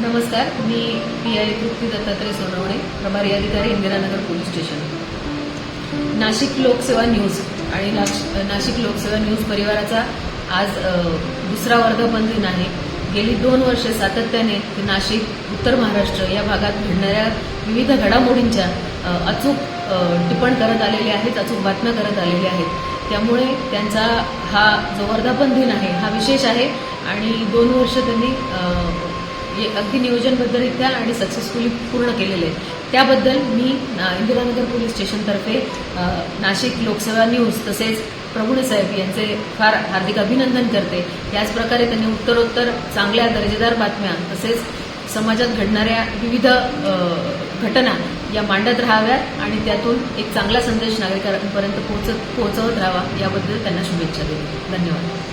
नमस्कार मी P I Trupti Dattatray Sonawane प्रभारी अधिकारी Indiranagar police station. Nashik Lokseva news आणि नाश- नाशिक लोकसेवा न्यूज परिवाराचा आज दुसरा वर्धापन दिन आहे. गेली दोन वर्ष सातत्याने नाशिक उत्तर महाराष्ट्र या भागात घडणाऱ्या विविध घडामोडींच्या अचूक टिपण टिप्पण करत आलेले आहेत अचूक बातम्या करत आलेले आहेत. त्यामुळे त्यांचा हा जो वर्धापन दिन आहे हा विशेष आहे. आणि दोन वर्ष त्यांनी जे हे अगदी नियोजनबद्धरित्या आणि सक्सेसफुली पूर्ण केलेले आहे त्याबद्दल मी इंदिरानगर पोलीस स्टेशनतर्फे नाशिक लोकसेवा न्यूज तसेच प्रभुणे साहेब यांचे फार हार्दिक अभिनंदन करते. त्याचप्रकारे त्यांनी उत्तरोत्तर चांगल्या दर्जेदार बातम्या तसेच समाजात घडणाऱ्या विविध घटना या मांडत राहाव्यात आणि त्यातून एक चांगला संदेश नागरिकांपर्यंत पोहोचत पोहोचवत राहावा याबद्दल त्यांना शुभेच्छा देते. धन्यवाद.